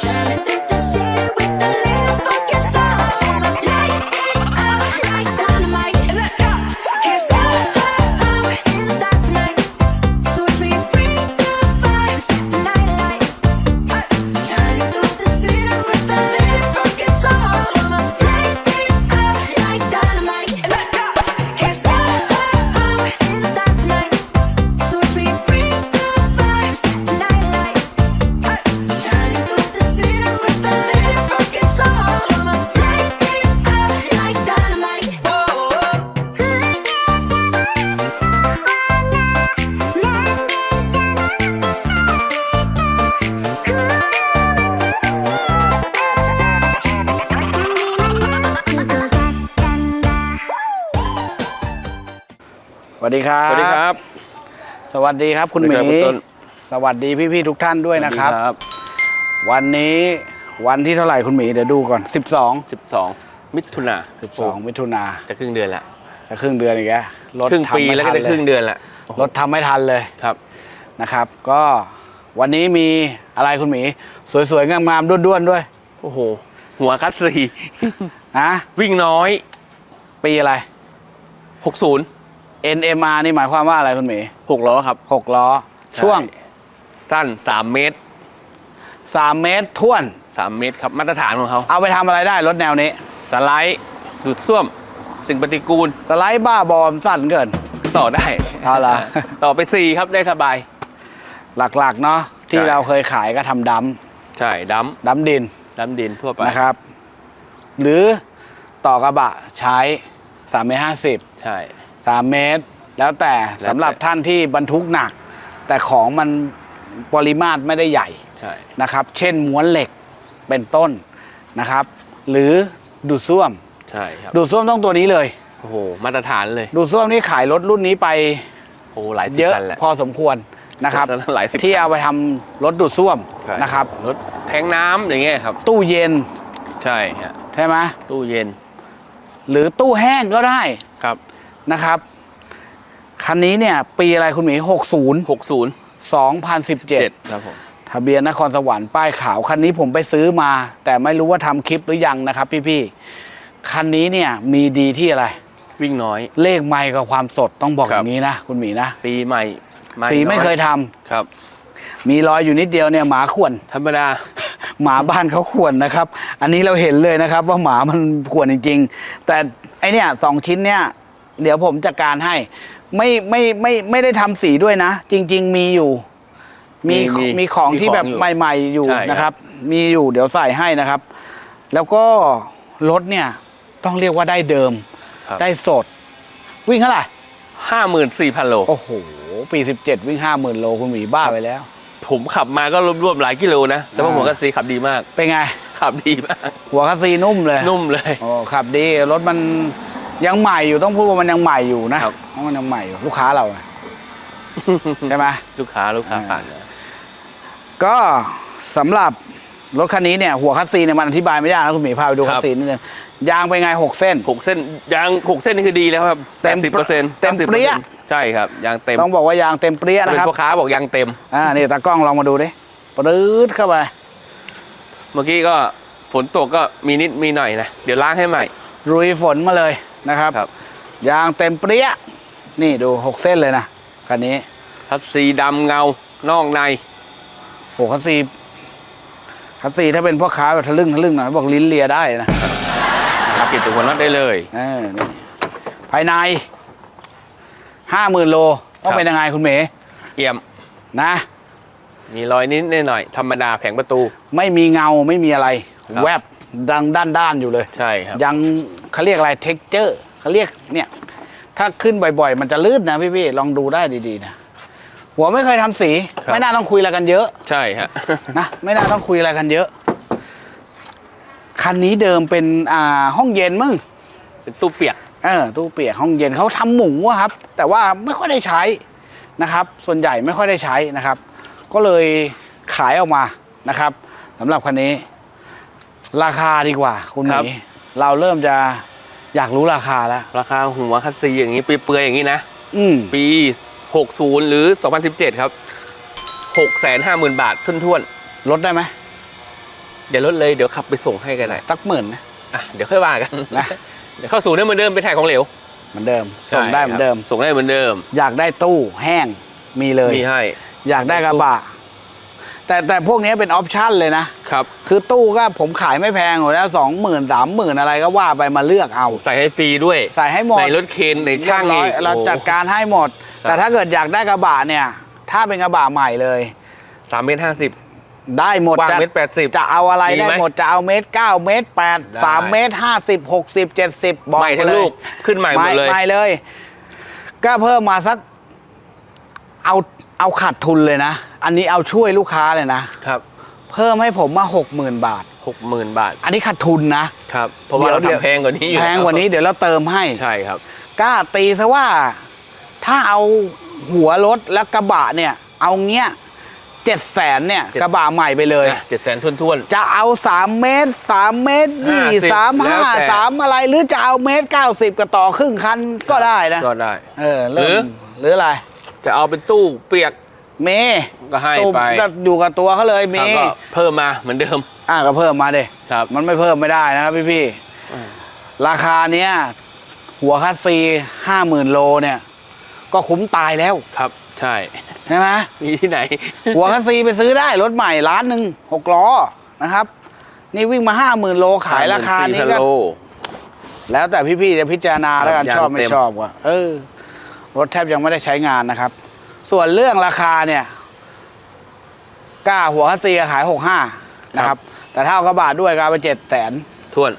trying to think วัสดีครับ สวัสดีครับ สวัสดีครับคุณหมี สวัสดีครับคุณต้นสวัสดีพี่ๆทุกท่านด้วยนะครับสวัสดีวันนี้วันที่เท่าไหร่คุณหมีเดี๋ยวดูก่อน 12สิบสองมิถุนา12 มิถุนาจะครึ่งเดือนละจะครึ่งเดือนอีกแล้วรถครึ่งทำปีไม่แล้วก็ทันจะครึ่งเลยเดือนละรถทำไม่ทันเลยครับนะครับ ก็วันนี้มีอะไรคุณหมี สวยๆงามๆด้วนๆด้วย โอ้โห หัวคัสซีนะวิ่งน้อย ปีอะไร 60 NMR นี่หมายความว่าอะไรคุณหมี6ล้อครับ6ล้อใช่ช่วง สั้น3เมตร3 เมตรท่วน3เมตรครับมาตรฐานของเขาเอาไปทำอะไรได้รถแนวนี้ สไลด์ดูดซ่วม สิ่งปฏิกูลสไลด์บ้าบอมสั้นเกิน ต่อได้เอาเหรอต่อไป4ครับได้สบาย หลักๆเนาะที่ใช่ เราเคยขายก็ทำดใช่ดัมำดำดินดัมดินทั่วไปนะครับ หรือต่อกระบะใช้3เมตรห้าสิบใช่ สามเมตรแล้วแต่แล้วแต่สำหรับท่านที่บรรทุกหนัก แต่ของมันปริมาตรไม่ได้ใหญ่ใช่นะครับ เช่นม้วนเหล็กเป็นต้นนะครับ หรือดูดซ่วม ใช่ครับดูดซ่วมต้องตัวนี้เลย โอ้โหมาตรฐานเลย ดูดซ่วมนี่ขายรถรุ่นนี้ไปโอ้โหหลายสิบเยอะคันแหละพอสมควรนะครับรถนั้นหลายสิบที่คันเอาไปทำรถดูดซ่วมใช่นะครับ รถแทงน้ำอย่างเงี้ยครับ ตู้เย็นใช่ฮะใช่ไหมตู้เย็นหรือตู้แห้งก็ได้ครับ นะครับคันนี้เนี่ยปีอะไรคุณหมี60 60 2017ครับผมทะเบียนนครสวรรค์ป้ายขาวคันนี้ผมไปซื้อมา แต่ไม่รู้ว่าทำคลิปหรือยังนะครับ พี่ๆคันนี้เนี่ยมีดีที่อะไร วิ่งน้อย เลขไม่กับความสดต้องบอกคอรับย่างนี้นะคุณหมีนะปีใหม่สีไม่เคยน้อทำครับ มีรอยอยู่นิดเดียวเนี่ยหมาข่วนธรรมดาหมาบ้านเขาข่วนนะครับ อันนี้เราเห็นเลยนะครับ ว่าหมามันข่วนจริงๆแต่ไอเนี่ยสองชิ้นเนี่ย เดี๋ยวผมจัดการให้ ไม่ไม่ไม่ไม่ได้ทำสีด้วยนะ จริง ๆ มีอยู่ มีมีมีของที่แบบมีของอยู่ใหม่ ๆ อยู่ใช่ครับ นะครับ มีอยู่เดี๋ยวใส่ให้นะครับ แล้วก็รถเนี่ยต้องเรียกว่าได้เดิมครับได้สด วิ่งเท่าไหร่ ห้าหมื่นสี่พันโล โอ้โห ปี17วิ่ง5 0,000โลคุณหมีบ้าไปแล้ว ผมขับมาก็รวมๆหลายกิโลนะ แต่ว่าอ่า หัวกัสซีขับดีมาก เป็นไง ขับดีมาก หัวคัสซีนุ่มเลยนุ่มเลย โอ้ขับดี รถมัน ยังใหม่อยู่ต้องพูดว่ามันยังใหม่อยู่นะครับ เพราะมันยังใหม่อยู่ลูกค้าเราไงใช่ไหม ลูกค้าลูกค้าอ่าผ่านนะก็สำหรับรถคันนี้เนี่ยหัวคัสซีเนี่ยมันอธิบายไม่ได้นะคุณหมีพาไปดูคัสซีนิดนึงยางเป็นไงหกเส้น หกเส้นยางหกเส้นนี่คือดีแล้วครับเต็มสิบเปอร์เซ็นต์เต็มเปรี้ยใช่ครับยางเต็มต้องบอกว่ายางเต็มเปรี้ยถ้านะเป็นครับพ่อค้าบอกยางเต็มอ่านี่ตากล้องลองมาดูดิปรื๊ดเข้าไป เมื่อกี้ก็ฝนตกก็มีนิดมีหน่อยนะเดี๋ยวล้างให้ใหม่รุยฝนมาเลย นะครับ ครับ ยางเต็มเปรี้ย นี่ดูหกเส้นเลยนะคันนี้คัสซีดำเงานอกในโหคัสซีคัสซีถ้าเป็นพ่อค้าแบบทะลึ่งทะลึ่งหน่อยบอกลิ้นเลียได้นะเก็บตัวหัวน็อตได้เลย เออนี่ภายในห้าหมื่นโลต้องครับ เป็นยังไงคุณเมย์เอี่ยม นะ มีรอยนิดหน่อยธรรมดาแผงประตู ไม่มีเงาไม่มีอะไร ครับ แวบดังด้านด้านๆอยู่เลย ใช่ครับ ยัง เขาเรียกอะไรเท็กเจอร์เขาเรียกเนี่ยถ้าขึ้นบ่อยๆ มันจะลื่นนะพี่ๆลองดูได้ดีๆนะหัวไม่เคยทำสีครับไม่น่าต้องคุยอะไรกันเยอะ ใช่ฮะนะไม่น่าต้องคุยอะไรกันเยอะ คันนี้เดิมเป็นอ่าห้องเย็นมึงเป็นตู้เปียกเออตู้เปียกห้องเย็นเขาทำหมูอะครับ แต่ว่าไม่ค่อยได้ใช้นะครับ ส่วนใหญ่ไม่ค่อยได้ใช้นะครับ ก็เลยขายออกมานะครับสำหรับคันนี้ ราคาดีกว่าคุณหครับมี เราเริ่มจะอยากรู้ราคาแล้ว ราคาหัวคัสซีอย่างนี้เปลือยๆอย่างนี้นะ อืมปี 60 หรือ 2017 ครับ 650,000 บาททุนๆลดได้ไหมอย่าลดเลยเดี๋ยวขับไปส่งให้กันหน่อยสักหมื่นนะ อะเดี๋ยวค่อยว่ากันนะ เดี๋ยวเข้าสู่ได้เหมือนเดิมไปถ่ายของเหลวเหมือนเดิม ส่งได้เหมือนเดิม ใช่ครับส่งได้เหมือนเดิมอยากได้ตู้แห้งมีเลย มีให้ อยากได้กระบะ แต่แต่พวกนี้เป็นออปชั่นเลยนะครับ คือตู้ก็ผมขายไม่แพงอยู่แล้วสองหมื่นสามหมื่นอะไรก็ว่าไปมาเลือกเอา ใส่ให้ฟรีด้วยใส่ให้หมดในรถเคนในช่างเรีอียบกร้อยเราโอ้จัดการให้หมดครับแต่ถ้าเกิดอยากได้กระบะเนี่ย ถ้าเป็นกระบะใหม่เลยสามเมตรห้าสิบได้หมดวางจะเมตรแปดสิบจะเอาอะไรมีได้ไหมหมดจะเอาเมตรเก้าเมตรแปดได้สามเมตรห้าสิบหกสิบเจ็ดสิบบอกใหม่ทั้งเลยลูกขึ้นใหม่หมดเลยใหม่เลย ก็เพิ่มมาสักเอาเอาขาดทุนเลยนะ อันนี้เอาช่วยลูกค้าเลยนะ ครับเพิ่มให้ผมมาหกหมื่นบาท หกหมื่นบาทอันนี้ขาดทุนนะ ครับเพราะว่าเราเดี๋ยว ทำแพงกว่านี้อยู่แพงกว่านี้เดี๋ยวเราเติมให้ ใช่ครับกล้าตีซะว่าถ้าเอาหัวรถและกระบะเนี่ย เอาเงี้ยเจ็ดแสนเนี่ย เจ็ด กระบะใหม่ไปเลย เจ็ดแสนท้วน จะเอาสามเมตรสามเมตรยี่50สามแล้ห้าวแต่ สามอะไร หรือจะเอาเมตรเก้าสิบก็ต่อครึ่งคันๆก็ได้นะก็ได้ เออเริ่หรือ มหรืออะไร จะเอาเป็นตู้เปียก เมก็ให้ตู้ไปก็อยู่กับตัวเขาเลยเมแล้วก็เพิ่มมาเหมือนเดิม อะก็เพิ่มมาเดครับ มันไม่เพิ่มไม่ได้นะครับพี่พี่ๆอืมราคาเนี้ยหัวคัสซีห้าหมื่นโลเนี่ย ก็คุ้มตายแล้วครับ ใช่ใช่ไหมมีที่ไหน หัวคัสซีไปซื้อได้รถใหม่ล้านหนึ่งหกล้อนะครับ นี่วิ่งมาห้าหมื่นโลขายราคานี้ก็54,000โลแล้วแต่พี่ๆจะพิจารณาแล้วกันครับชอบไม่ยางเต็มชอบว่ะเออรถแทบยังไม่ได้ใช้งานนะครับ ส่วนเรื่องราคาเนี่ยกล้าหัวคัสซีขายหกห้านะครับ แต่ถ้าเอากระบะด้วยก็เอาไปเจ็ดแสนท้วน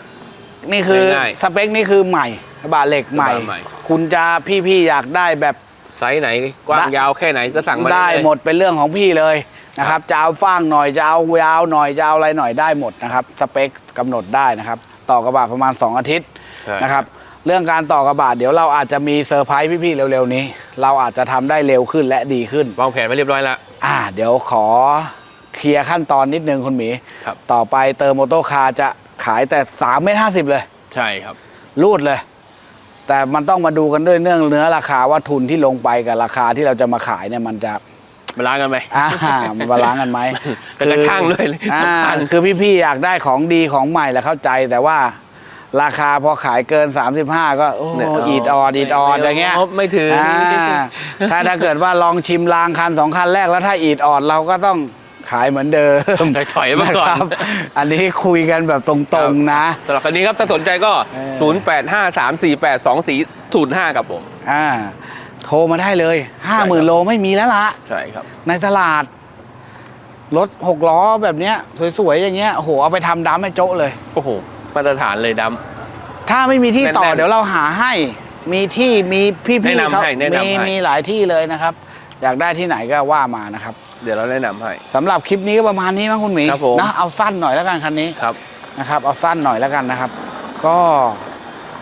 นี่คือง่ายๆสเปคนี่คือใหม่กระบะเหล็กใหม่ กระบะใหม่ คุณจะพี่ๆอยากได้แบบ ไซส์ไหนกว้างได้ ยาวแค่ไหนก็สั่งมาได้เลยหมดเป็นเรื่องของพี่เลยนะครับจะเอาฟ้างหน่อยจะเอายาวหน่อยจะเอาอะไรหน่อยได้หมดนะครับ สเปคกำหนดได้นะครับ ต่อกระบะประมาณ 2 อาทิตย์ใช่นะครับ เรื่องการต่อกระบะเดี๋ยวเราอาจจะมีเซอร์ไพรส์พี่ๆเร็วๆนี้ เราอาจจะทำได้เร็วขึ้นและดีขึ้น วางแผนไว้เรียบร้อยแล้ว อ่า เดี๋ยวขอเคลียร์ขั้นตอนนิดนึงคุณหมี ครับ ต่อไปเติมโมโตคาร์จะขายแต่3เมตรห้าสิบเลย ใช่ครับ รูดเลย แต่มันต้องมาดูกันด้วยเนื่องเนื้อราคาว่าทุนที่ลงไปกับราคาที่เราจะมาขายเนี่ยมันจะมาล้างกันไหม อ่า มันบาลานซ์กันไหมเป็นกระช่างด้วยอ่าสำคัญ คือพี่ๆอยากได้ของดีของใหม่แหละเข้าใจแต่ว่า ราคาพอขายเกิน 35 ก็โอ้เนี่ยอีดออดอีดออดอย่างเงี้ยไม่ถึงอ่าถ้าถ้าเกิดว่าลองชิมลางคันสองคันแรกแล้วถ้าอีดออดเราก็ต้องขายเหมือนเดิมถอยๆมาก่อนะครับอันนี้คุยกันแบบตรงๆนะสำหรับคันนี้ครับถ้าสนใจก็เออ0 8 5 3 4 8 2 4 0 5 ครับผมอ่าโทรมาได้เลยห้าหมื่นโลไม่มีแล้วละใช่ครับ ในตลาด รถหกล้อแบบเนี้ย สวยๆ อย่างเงี้ยโอ้โหเอาไปทำดัมให้โจ๊ะเลย โอ้โห มาตรฐานเลยดถ้าไม่มีที่ต่อแน่นๆเดี๋ยวเราหาให้ มีที่มีพี่แนะๆนำเขาให้แนะนำมีให้มีหลายที่เลยนะครับ อยากได้ที่ไหนก็ว่ามานะครับำเดี๋ยวเราแนะนำให้ สำหรับคลิปนี้ก็ประมาณนี้มั้งคุณหมีครับผม นะเอาสั้นหน่อยแล้วกันคันนี้ครับนะครับ เอาสั้นหน่อยแล้วกันนะครับ ก็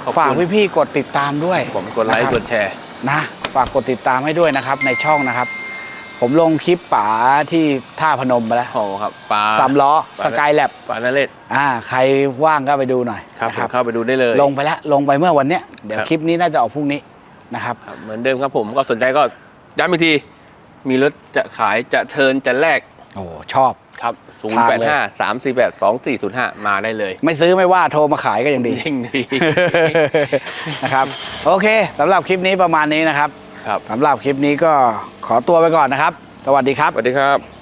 ขอบฝากคุณพี่ๆกดติดตามด้วยผมกดไลค์นะครับกดแชร์ นะฝากกดติดตามให้ด้วยนะครับในช่องนะครับ ผมลงคลิปป๋าที่ท่าพนมไปแล้วโอ้ครับปลาสามล้อปลาสกายแลบปลานาเรศอ่าใครว่างก็ไปดูหน่อยครับนะผมเข้าไปดูได้เลย ลงไปแล้วลงไปเมื่อวันเนี้ยเดี๋ยวครับ คลิปนี้น่าจะออกพรุ่งนี้นะครับครับเหมือนเดิมครับผมก็สนใจก็ย้ำอีกที มีรถจะขายจะเทิร์นจะแลกโอ้ชอบ ครับ0ทาง8เลย5 3 4 8 2 4 0 5 มาได้เลยไม่ซื้อไม่ว่าโทรมาขายก็ยังดี ยิ่งดี นะครับ โอเคสำหรับคลิปนี้ประมาณนี้นะครับ ครับสำหรับคลิปนี้ก็ขอตัวไปก่อนนะครับ สวัสดีครับ สวัสดีครับ